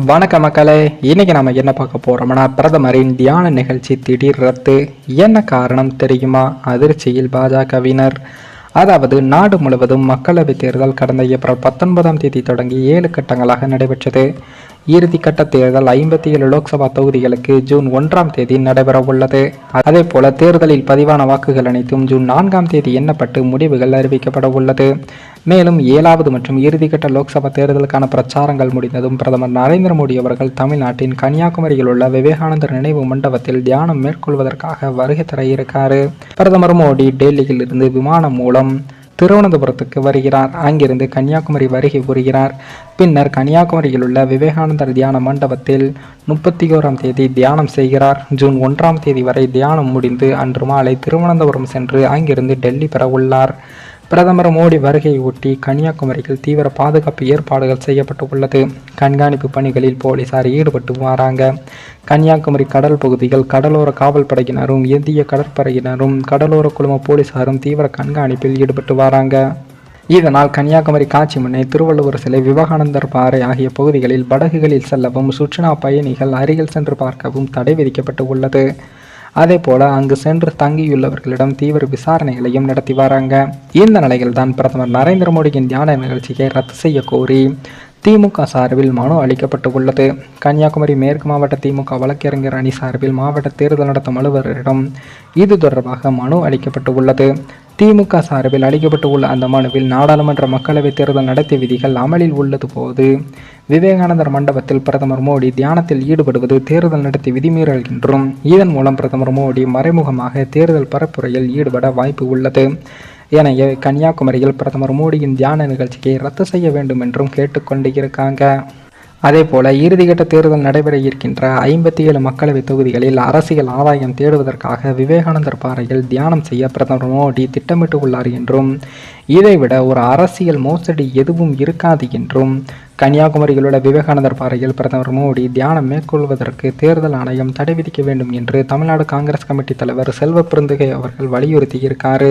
வணக்க மக்களே இன்னைக்கு நம்ம என்ன பார்க்க போறோம்னா பிரதமரின் தியான நிகழ்ச்சி திடீர் ரத்து. என்ன காரணம் தெரியுமா? அதிர்ச்சியில் பாஜகவினர். அதாவது நாடு முழுவதும் மக்களவைத் தேர்தல் கடந்த ஏப்ரல் பத்தொன்பதாம் தேதி தொடங்கி ஏழு கட்டங்களாக நடைபெற்றது. இறுதிக்கட்ட தேர்தல் ஐம்பத்தி ஏழு லோக்சபா தொகுதிகளுக்கு ஜூன் ஒன்றாம் தேதி நடைபெற உள்ளது. அதே போல தேர்தலில் பதிவான வாக்குகள் அனைத்தும் ஜூன் நான்காம் தேதி எண்ணப்பட்டு முடிவுகள் அறிவிக்கப்பட உள்ளது. மேலும் ஏழாவது மற்றும் இறுதிக்கட்ட லோக்சபா தேர்தலுக்கான பிரச்சாரங்கள் முடிந்ததும் பிரதமர் நரேந்திர மோடி அவர்கள் தமிழ்நாட்டின் கன்னியாகுமரியில் உள்ள விவேகானந்தர் நினைவு மண்டபத்தில் தியானம் மேற்கொள்வதற்காக வருகை தர இருக்காரு. பிரதமர் மோடி டெல்லியில் இருந்து விமானம் மூலம் திருவனந்தபுரத்துக்கு வருகிறார். அங்கிருந்து கன்னியாகுமரி வருகை புரிகிறார். பின்னர் கன்னியாகுமரியில் உள்ள விவேகானந்தர் தியான மண்டபத்தில் முப்பத்தி ஓராம் தேதி தியானம் செய்கிறார். ஜூன் ஒன்றாம் தேதி வரை தியானம் முடிந்து அன்று மாலை திருவனந்தபுரம் சென்று அங்கிருந்து டெல்லி பெற உள்ளார். பிரதமர் மோடி வருகையை ஒட்டி கன்னியாகுமரியில் தீவிர பாதுகாப்பு ஏற்பாடுகள் செய்யப்பட்டுள்ளது கண்காணிப்பு பணிகளில் போலீசார் ஈடுபட்டு வராங்க கன்னியாகுமரி கடல் பகுதிகள் கடலோர காவல் படையினரும் இந்திய கடற்படையினரும் கடலோர குழும போலீசாரும் தீவிர கண்காணிப்பில் ஈடுபட்டு வராங்க. இதனால் கன்னியாகுமரி காட்சி முன்னே திருவள்ளுவர் சிலை விவேகானந்தர் பாறை ஆகிய பகுதிகளில் படகுகளில் செல்லவும் சுற்றுலா பயணிகள் அருகில் சென்று பார்க்கவும் தடை விதிக்கப்பட்டு உள்ளது. அதேபோல அங்கு சென்று தங்கியுள்ளவர்களிடம் தீவிர விசாரணைகளையும் நடத்தி வராங்க. இந்த நிலையில்தான் பிரதமர் நரேந்திர மோடியின் தியான நிகழ்ச்சியை ரத்து செய்ய கோரி திமுக சார்பில் மனு அளிக்கப்பட்டு உள்ளது. கன்னியாகுமரி மேற்கு மாவட்ட திமுக வழக்கறிஞர் அணி சார்பில் மாவட்ட தேர்தல் நடத்தும் அலுவலரிடம் இது தொடர்பாக மனு அளிக்கப்பட்டு உள்ளது. திமுக சார்பில் அளிக்கப்பட்டு உள்ள அந்த மனுவில் நாடாளுமன்ற மக்களவைத் தேர்தல் நடத்தை விதிகள் அமலில் உள்ளது போது விவேகானந்தர் மண்டபத்தில் பிரதமர் மோடி தியானத்தில் ஈடுபடுவது தேர்தல் நடத்தி விதிமீறல் என்றும் இதன் மூலம் பிரதமர் மோடி மறைமுகமாக தேர்தல் பரப்புரையில் ஈடுபட வாய்ப்பு உள்ளது. எனவே கன்னியாகுமரியில் பிரதமர் மோடியின் தியான நிகழ்ச்சியை ரத்து செய்ய வேண்டும் என்றும் கேட்டுக்கொண்டு இருக்காங்க. அதேபோல இறுதிக்கட்ட தேர்தல் நடைபெற இருக்கின்ற ஐம்பத்தி ஏழு மக்களவைத் தொகுதிகளில் அரசியல் ஆதாயம் தேடுவதற்காக விவேகானந்தர் பாறையில் தியானம் செய்ய பிரதமர் மோடி திட்டமிட்டு உள்ளார் என்றும் இதைவிட ஒரு அரசியல் மோசடி எதுவும் இருக்காது என்றும் கன்னியாகுமரியில் உள்ள விவேகானந்தர் பாறையில் பிரதமர் மோடி தியானம் மேற்கொள்வதற்கு தேர்தல் ஆணையம் தடை விதிக்க வேண்டும் என்று தமிழ்நாடு காங்கிரஸ் கமிட்டி தலைவர் செல்வ பெருந்தகை அவர்கள் வலியுறுத்தியிருக்காரு.